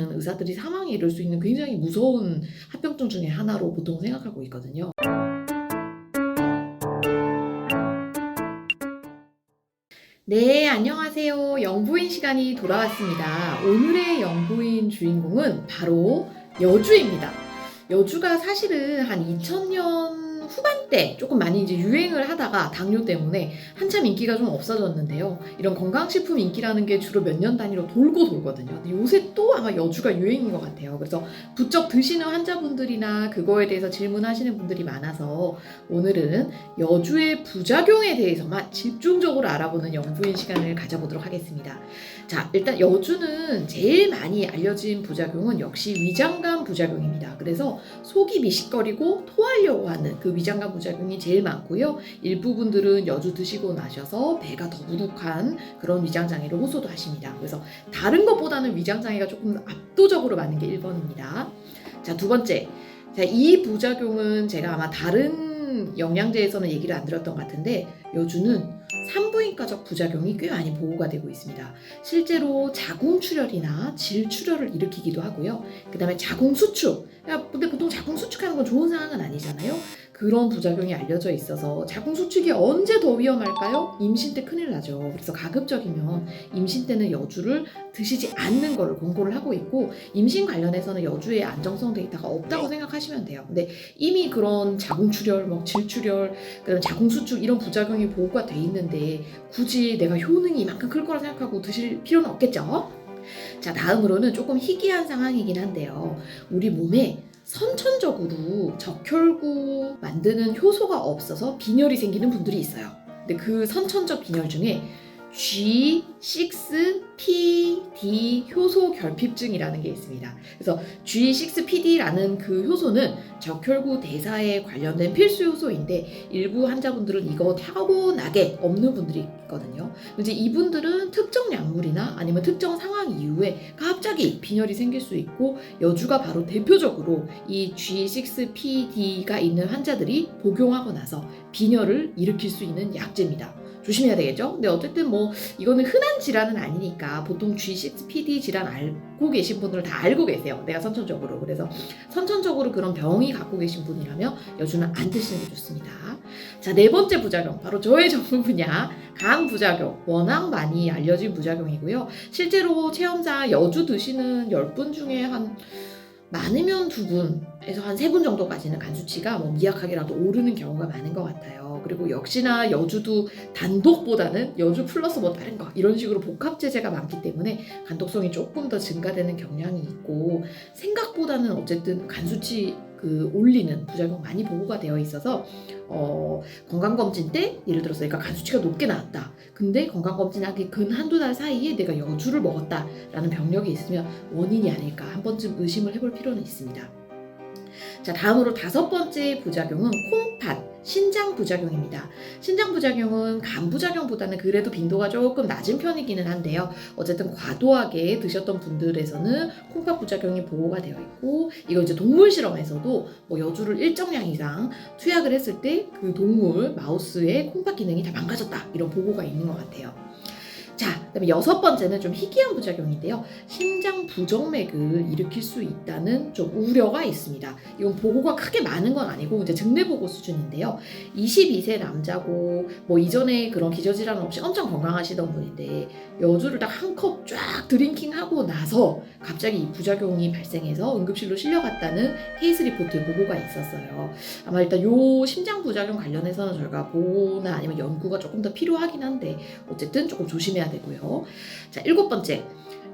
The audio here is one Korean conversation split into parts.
의사들이 사망에 이를 수 있는 굉장히 무서운 합병증 중에 하나로 보통 생각하고 있거든요. 네, 안녕하세요. 영부인 시간이 돌아왔습니다. 오늘의 영부인 주인공은 바로 여주입니다. 여주가 사실은 한 2000년 후반때 조금 많이 이제 유행을 하다가 당뇨 때문에 한참 인기가 좀 없어졌는데요. 이런 건강식품 인기라는 게 주로 몇 년 단위로 돌고 돌거든요. 요새 또 아마 여주가 유행인 것 같아요. 그래서 부쩍 드시는 환자분들이나 그거에 대해서 질문하시는 분들이 많아서 오늘은 여주의 부작용에 대해서만 집중적으로 알아보는 영부인 시간을 가져보도록 하겠습니다. 자, 일단 여주는 제일 많이 알려진 부작용은 역시 위장감 부작용입니다. 그래서 속이 미식거리고 토하려고 하는 그 위장감 부작용이 제일 많고요. 일부분들은 여주 드시고 나셔서 배가 더부룩한 그런 위장장애를 호소도 하십니다. 그래서 다른 것보다는 위장장애가 조금 압도적으로 많은 게 1번입니다. 자, 두 번째. 자, 이 부작용은 제가 아마 다른 영양제에서는 얘기를 안 드렸던 것 같은데 여주는 산부인과적 부작용이 꽤 많이 보고가 되고 있습니다. 실제로 자궁출혈이나 질출혈을 일으키기도 하고요. 그 다음에 자궁수축. 야, 근데 보통 자궁수축하는 건 좋은 상황은 아니잖아요. 그런 부작용이 알려져 있어서 자궁수축이 언제 더 위험할까요? 임신 때 큰일 나죠. 그래서 가급적이면 임신 때는 여주를 드시지 않는 거를 권고를 하고 있고 임신 관련해서는 여주의 안정성 데이터가 없다고 생각하시면 돼요. 근데 이미 그런 자궁출혈, 뭐 질출혈, 자궁수축 이런 부작용이 보고가 돼 있는데 굳이 내가 효능이 이만큼 클 거라 생각하고 드실 필요는 없겠죠? 자, 다음으로는 조금 희귀한 상황이긴 한데요. 우리 몸에 선천적으로 적혈구 만드는 효소가 없어서 빈혈이 생기는 분들이 있어요. 근데 그 선천적 빈혈 중에 G6PD 효소 결핍증이라는 게 있습니다. 그래서 G6PD라는 그 효소는 적혈구 대사에 관련된 필수 효소인데 일부 환자분들은 이거 타고나게 없는 분들이 있거든요. 이제 이분들은 특정 약물이나 아니면 특정 상황 이후에 갑자기 빈혈이 생길 수 있고 여주가 바로 대표적으로 이 G6PD가 있는 환자들이 복용하고 나서 빈혈을 일으킬 수 있는 약제입니다. 조심해야 되겠죠? 근데 어쨌든 뭐 이거는 흔한 질환은 아니니까 보통 G6PD 질환 알고 계신 분들은 다 알고 계세요. 내가 선천적으로. 그래서 선천적으로 그런 병이 갖고 계신 분이라면 여주는 안 드시는 게 좋습니다. 자, 네 번째 부작용. 바로 저의 전문 분야. 간 부작용. 워낙 많이 알려진 부작용이고요. 실제로 체험자 여주 드시는 10분 중에 한 많으면 두 분 에서 한 세 분 정도까지는 간 수치가 뭐 미약하게라도 오르는 경우가 많은 것 같아요. 그리고 역시나 여주도 단독보다는 여주 플러스 뭐 다른 거 이런 식으로 복합 제제가 많기 때문에 간독성이 조금 더 증가되는 경향이 있고 생각보다는 어쨌든 간 수치 그 올리는 부작용 많이 보고가 되어 있어서 어, 건강검진 때 예를 들어서 내가 간 수치가 높게 나왔다. 근데 건강검진하기 근 한두 달 사이에 내가 여주를 먹었다라는 병력이 있으면 원인이 아닐까 한 번쯤 의심을 해볼 필요는 있습니다. 자, 다음으로 다섯 번째 부작용은 콩팥, 신장 부작용입니다. 신장 부작용은 간 부작용보다는 그래도 빈도가 조금 낮은 편이기는 한데요. 어쨌든 과도하게 드셨던 분들에서는 콩팥 부작용이 보고가 되어 있고, 이거 이제 동물 실험에서도 뭐 여주를 일정량 이상 투약을 했을 때 그 동물 마우스의 콩팥 기능이 다 망가졌다 이런 보고가 있는 것 같아요. 자, 그다음에 여섯 번째는 좀 희귀한 부작용인데요. 심장 부정맥을 일으킬 수 있다는 좀 우려가 있습니다. 이건 보고가 크게 많은 건 아니고 이제 증례 보고 수준인데요. 22세 남자고 뭐 이전에 그런 기저질환 없이 엄청 건강하시던 분인데 여주를 딱 한 컵 쫙 드링킹 하고 나서 갑자기 이 부작용이 발생해서 응급실로 실려갔다는 케이스 리포트 보고가 있었어요. 아마 일단 요 심장 부작용 관련해서는 저희가 보고나 아니면 연구가 조금 더 필요하긴 한데 어쨌든 조금 조심해야 되고요. 자, 일곱 번째.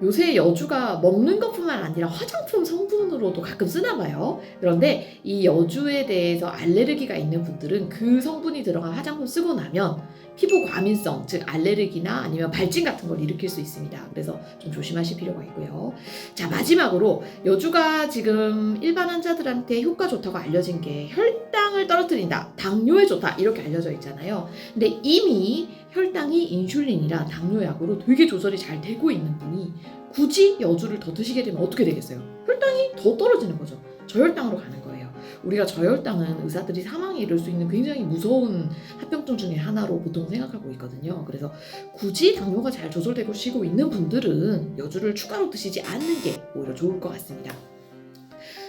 요새 여주가 먹는 것뿐만 아니라 화장품 성분으로도 가끔 쓰나 봐요. 그런데 이 여주에 대해서 알레르기가 있는 분들은 그 성분이 들어간 화장품 쓰고 나면 피부 과민성, 즉 알레르기나 아니면 발진 같은 걸 일으킬 수 있습니다. 그래서 좀 조심하실 필요가 있고요. 자, 마지막으로 여주가 지금 일반 환자들한테 효과 좋다고 알려진 게 혈당을 떨어뜨린다, 당뇨에 좋다 이렇게 알려져 있잖아요. 근데 이미 혈당이 인슐린이라 당뇨약으로 되게 조절이 잘 되고 있는 분이 굳이 여주를 더 드시게 되면 어떻게 되겠어요? 혈당이 더 떨어지는 거죠. 저혈당으로 가는 거예요. 우리가 저혈당은 의사들이 사망에 이를 수 있는 굉장히 무서운 합병증 중에 하나로 보통 생각하고 있거든요. 그래서 굳이 당뇨가 잘 조절되고 있는 분들은 여주를 추가로 드시지 않는 게 오히려 좋을 것 같습니다.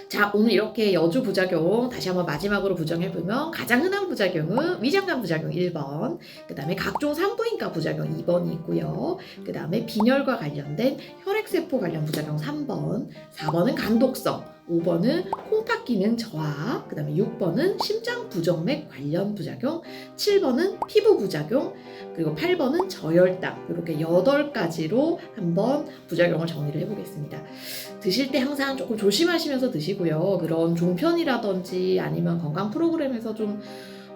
자, 오늘 이렇게 여주 부작용 다시 한번 마지막으로 부정해 보면 가장 흔한 부작용은 위장관 부작용 1번, 그 다음에 각종 산부인과 부작용 2번이 있고요. 그 다음에 빈혈과 관련된 혈액세포 관련 부작용 3번, 4번은 간독성, 5번은 콩팥 기능 저하, 그 다음에 6번은 심장 부정맥 관련 부작용, 7번은 피부 부작용, 그리고 8번은 저혈당 이렇게 8가지로 한번 부작용을 정리를 해보겠습니다. 드실 때 항상 조금 조심하시면서 드시고요. 그런 종편이라든지 아니면 건강 프로그램에서 좀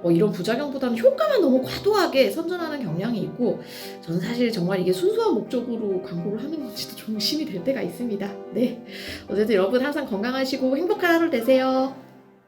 뭐 이런 부작용보다는 효과만 너무 과도하게 선전하는 경향이 있고 저는 사실 정말 이게 순수한 목적으로 광고를 하는 건지도 좀 의심이 될 때가 있습니다. 네. 어쨌든 여러분 항상 건강하시고 행복한 하루 되세요.